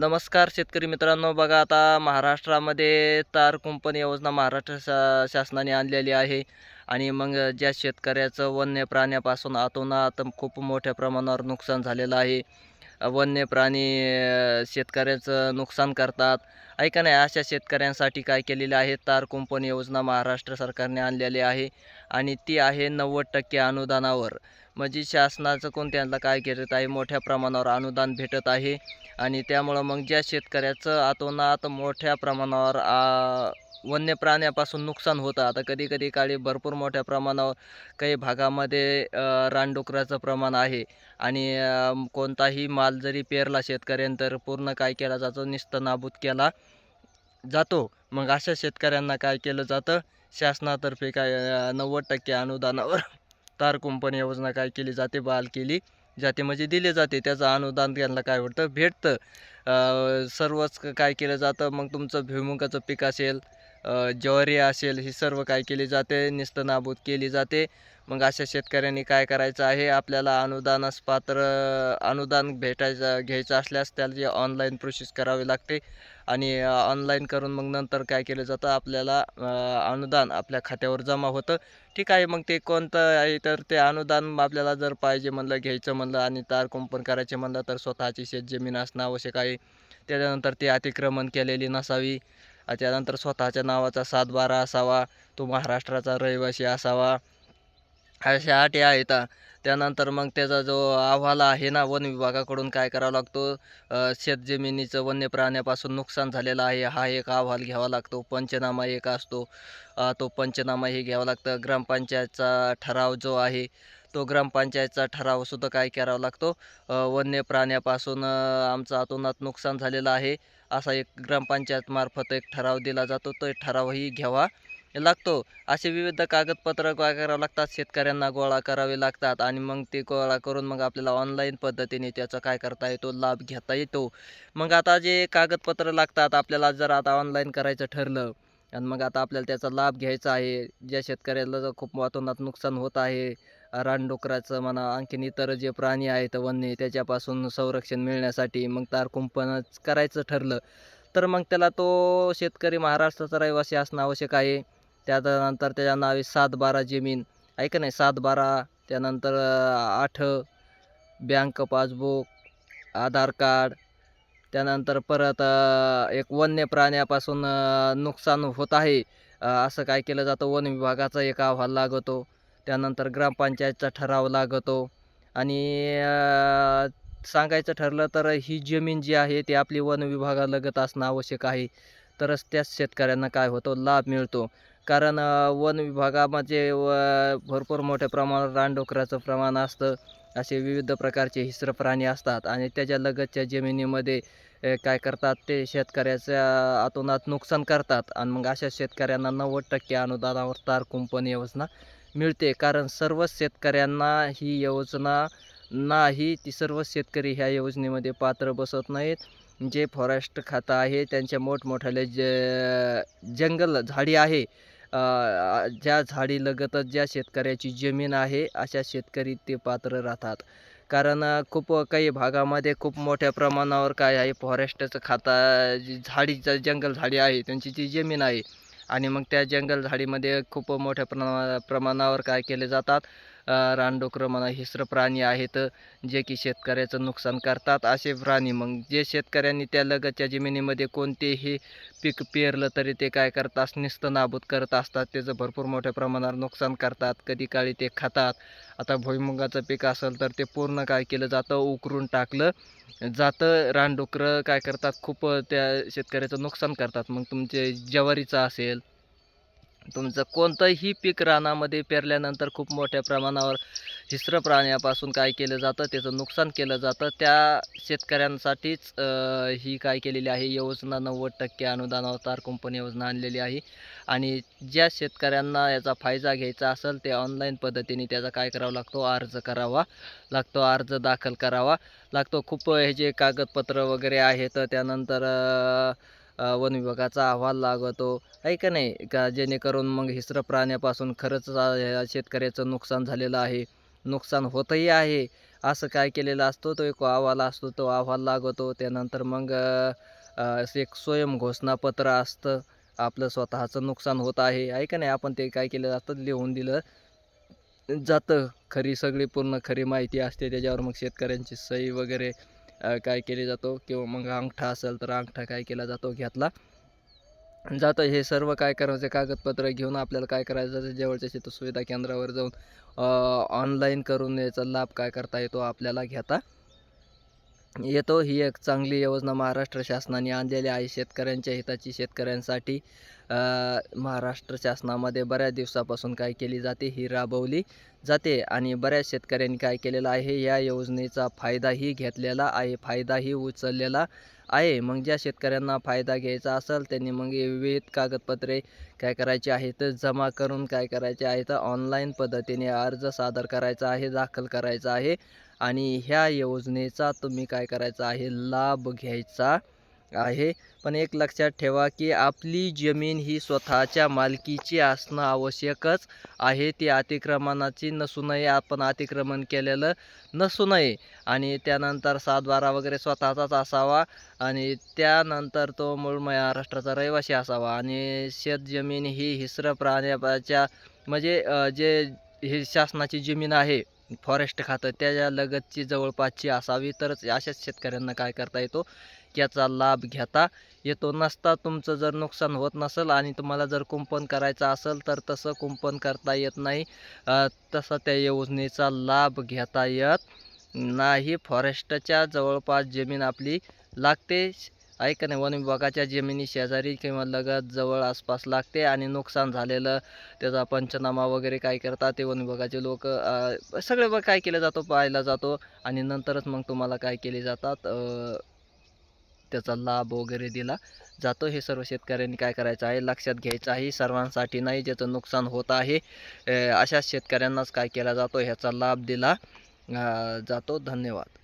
नमस्कार शेतकरी मित्रांनो बघा आता महाराष्ट्रामध्ये तार कुंपण योजना महाराष्ट्र शा शासनाने आणलेली आहे. आणि मग ज्या शेतकऱ्याचं वन्य प्राण्यापासून आतोनात खूप मोठ्या प्रमाणावर नुकसान झालेलं आहे. वन्य प्राणी शेतकऱ्याचं नुकसान करतात. ऐका नाही अशा शेतकऱ्यांसाठी काय केलेले आहे? तार कुंपण योजना महाराष्ट्र सरकारने आणलेली आहे. आणि ती आहे नव्वद टक्के अनुदानावर. म्हणजे शासनाचं कोण त्यांना काय करत आहे? मोठ्या प्रमाणावर अनुदान भेटत आहे. आणि त्यामुळं मग ज्या शेतकऱ्याचं आतोनात मोठ्या प्रमाणावर वन्य प्राण्यापासून नुकसान होतं. आता कधी कधी काळी भरपूर मोठ्या प्रमाणावर काही भागामध्ये रानडुकराचं प्रमाण आहे. आणि कोणताही माल जरी पेरला शेतकऱ्यानं तर पूर्ण काय केला जातो? निस्त नाबूद केला जातो. मग अशा शेतकऱ्यांना काय केलं जातं? शासनातर्फे काय नव्वद टक्के अनुदानावर तार कुंपण योजना काय केली जाते बाल केली जाते म्हणजे दिले जाते. त्याचं अनुदान त्यांना काय होतं भेटतं. सर्वच काय केलं जातं? मग तुमचं भुईमुगाचं पीक असेल ज्वारी असेल ही सर्व काय केली जाते? निस्त नाबूद केली जाते. मग अशा शेतकऱ्यांनी काय करायचं आहे? आपल्याला अनुदानास पात्र अनुदान भेटायचं घ्यायचं असल्यास त्याची ऑनलाईन प्रोसेस करावी लागते. आणि ऑनलाईन करून मग नंतर काय केलं जातं? आपल्याला अनुदान आपल्या खात्यावर जमा होतं. ठीक आहे मग ते कोणतं आहे? तर ते अनुदान आपल्याला जर पाहिजे म्हणलं घ्यायचं म्हणलं आणि तार कुंपण करायचे म्हणलं तर स्वतःची शेतजमीन असणं आवश्यक आहे. त्याच्यानंतर ती अतिक्रमण केलेली नसावी. त्यानंतर स्वतःच्या नावाचा सातबारा असावा. तो महाराष्ट्राचा रहिवासी असावा. अशा अटी आहेत. त्यानंतर मग त्याचा जो अहवाल आहे ना वन विभागाकडून काय करावा लागतो? शेतजमिनीचं वन्य प्राण्यापासून नुकसान झालेलं आहे. हा एक अहवाल घ्यावा लागतो. पंचनामा एक असतो. तो पंचनामा हे घ्यावा लागतं. ग्रामपंचायतचा ठराव जो आहे तो ग्रामपंचायतचा ठरावसुद्धा काय करावा लागतो? वन्य प्राण्यापासून आमचं अतोनात नुकसान झालेलं आहे. असा एक ग्रामपंचायतमार्फत एक ठराव दिला जातो. तो ठरावही घ्यावा. लागतो. असे विविध कागदपत्र गोळा करावं लागतात? शेतकऱ्यांना गोळा करावे लागतात आणि मग ते गोळा करून मग आपल्याला ऑनलाईन पद्धतीने त्याचा काय करता येतो? लाभ घेता येतो. मग आता जे कागदपत्र लागतात आपल्याला जर आता ऑनलाईन करायचं ठरलं आणि मग आता आपल्याला त्याचा लाभ घ्यायचा आहे. ज्या शेतकऱ्याला जर खूप वातावरणात नुकसान होत आहे रानडुकराचं म्हणा आणखीन इतर जे प्राणी आहेत वन्य त्याच्यापासून संरक्षण मिळण्यासाठी मग तार कुंपणच करायचं ठरलं तर मग त्याला तो शेतकरी महाराष्ट्राचा रहिवासी असणं आवश्यक आहे. त्यानंतर त्याच्या नावे सात बारा जमीन ऐका नाही? सात बारा त्यानंतर आठ बँक पासबुक आधार कार्ड त्यानंतर परत एक वन्य प्राण्यापासून नुकसान होत आहे. असं काय केलं जातं? वन विभागाचा एक अहवाल लागतो. त्यानंतर ग्रामपंचायतचा ठराव लागतो. आणि सांगायचं ठरलं तर ही जमीन जी आहे ती आपली वन विभागालगत असणं आवश्यक आहे. तरच त्याच शेतकऱ्यांना काय होतं? लाभ मिळतो. कारण वन विभागामध्ये व भरपूर मोठ्या प्रमाणात रानडुकराचं प्रमाण असतं. असे विविध प्रकारचे हिस्र प्राणी असतात आणि त्याच्या लगतच्या जमिनीमध्ये काय करतात ते शेतकऱ्याच्या आतोनात नुकसान करतात आणि मग अशा शेतकऱ्यांना नव्वद टक्के अनुदानावर तार कुंपण योजना मिळते. कारण सर्वच शेतकऱ्यांना ही योजना नाही ती सर्व शेतकरी ह्या योजनेमध्ये पात्र बसत नाहीत. जे फॉरेस्ट खातं आहे त्यांच्या मोठमोठ्याले ज जंगल झाडी आहे ज्या झाडीलगतच ज्या शेतकऱ्याची जमीन आहे अशा शेतकरी ते पात्र राहतात. कारण खूप काही भागामध्ये खूप मोठ्या प्रमाणावर काय आहे फॉरेस्टचं खाता जी झाडीचं जंगल झाडी आहे त्यांची जी जमीन आहे. आणि मग त्या जंगल झाडीमध्ये खूप मोठ्या प्रमा प्रमाणावर काय केले जातात? रानडुकरं म्हणा हिस्र प्राणी आहेत जे की शेतकऱ्याचं नुकसान करतात असे प्राणी. मग जे शेतकऱ्यांनी त्या लगतच्या जमिनीमध्ये कोणतेही पीक पेरलं तरी ते काय करतात? निस्त नाबूद करत असतात. त्याचं भरपूर मोठ्या प्रमाणावर नुकसान करतात. कधी काळी ते खातात. आता भुईमुगाचं पीक असेल तर ते पूर्ण काय केलं? जातं उकरून टाकलं. जातं रानडुकरं काय करतात? खूप त्या शेतकऱ्याचं नुकसान करतात. मग तुमचे ज्वारीचं असेल तुमचं कोणतंही पीक रानामध्ये पेरल्यानंतर खूप मोठ्या प्रमाणावर हिस्र प्राण्यापासून काय केलं जातं त्याचं नुकसान केलं जातं त्या शेतकऱ्यांसाठीच ही काय केलेली आहे योजना नव्वद टक्के अनुदानावर तार कुंपण योजना आणलेली आहे. आणि ज्या शेतकऱ्यांना याचा फायदा घ्यायचा असेल ते ऑनलाईन पद्धतीने त्याचा काय करावा लागतो? अर्ज करावा लागतो अर्ज दाखल करावा लागतो. खूप हे जे कागदपत्र वगैरे आहेत त्यानंतर वन विभागाचा अहवाल लागतो. आहे का नाही? का जेणेकरून मग हिस्र प्राण्यापासून खरंच शेतकऱ्याचं नुकसान झालेलं आहे. नुकसान होतही आहे. असं काय केलेलं असतो तो एक अहवाल असतो तो अहवाल लागतो. त्यानंतर मग एक स्वयं घोषणापत्र असतं. आपलं स्वतःचं नुकसान होत आहे. आहे का नाही? आपण ते काय केलं जातं लिहून दिलं जातं. खरी सगळी पूर्ण खरी माहिती असते. त्याच्यावर मग शेतकऱ्यांची सही वगैरे काय केले जातो किंवा मग अंगठा असेल तर अंगठा काय केला जातो घेतला. जातं हे सर्व काय करायचं? कागदपत्र घेऊन आपल्याला काय करायचं? तर जवळच्या शेत सुविधा केंद्रावर जाऊन ऑनलाईन करून याचा लाभ काय करता येतो आपल्याला घेता? येतो ही एक चांगली योजना महाराष्ट्र शासनाने आणलेली आहे. शेतकऱ्यांच्या हिताची शेतकऱ्यांसाठी महाराष्ट्र शासनामध्ये बऱ्याच दिवसापासून काय केली जाते ही राबवली जाते आणि बऱ्याच शेतकऱ्यांनी काय केलेलं आहे या योजनेचा फायदाही घेतलेला आहे फायदाही उचललेला आहे. मग ज्या शेतकऱ्यांना फायदा घ्यायचा असेल त्यांनी मग विविध कागदपत्रे काय करायचे आहेत जमा करून काय करायचे आहेत ऑनलाईन पद्धतीने अर्ज सादर करायचा आहे दाखल करायचा आहे आणि ह्या योजनेचा तुम्ही काय करायचा आहे लाभ घ्यायचा आहे. पण एक लक्षात ठेवा की आपली जमीन ही स्वतःच्या मालकीची असणं आवश्यकच आहे. ती अतिक्रमणाची नसू नये. आपण अतिक्रमण केलेलं नसू नये. आणि त्यानंतर सातबारा वगैरे स्वतःचाच असावा. आणि त्यानंतर तो मूळ महाराष्ट्राचा रहिवासी असावा. आणि शेतजमीन ही हिसर प्राण्याच्या म्हणजे जे ही शासनाची जमीन आहे फॉरेस्ट खातं त्याच्या लगतची जवळपासची असावी. तरच अशाच शेतकऱ्यांना काय करता येतो? याचा लाभ घेता येतो. नसता तुमचं जर नुकसान होत नसेल आणि तुम्हाला जर कुंपण करायचं असेल तर तसं कुंपण करता येत नाही. तसा त्या योजनेचा लाभ घेता येत नाही. फॉरेस्टच्या जवळपास जमीन आपली लागते. ऐक नाही वन विभागाच्या जमिनी शेजारी किंवा लगत जवळ आसपास लागते आणि नुकसान झालेलं त्याचा पंचनामा वगैरे काय करतात ते वन विभागाचे लोक सगळे काय केलं जातो पाहायला जातो आणि नंतरच मग तुम्हाला काय केले जातात त्याचा लाभ वगैरे दिला जातो. हे सर्व शेतकऱ्यांनी काय करायचं आहे? लक्षात घ्यायचं आहे. सर्वांसाठी नाही ज्याचं नुकसान होत आहे अशा अशाच शेतकऱ्यांनाच काय केला जातो? ह्याचा लाभ दिला जातो. धन्यवाद.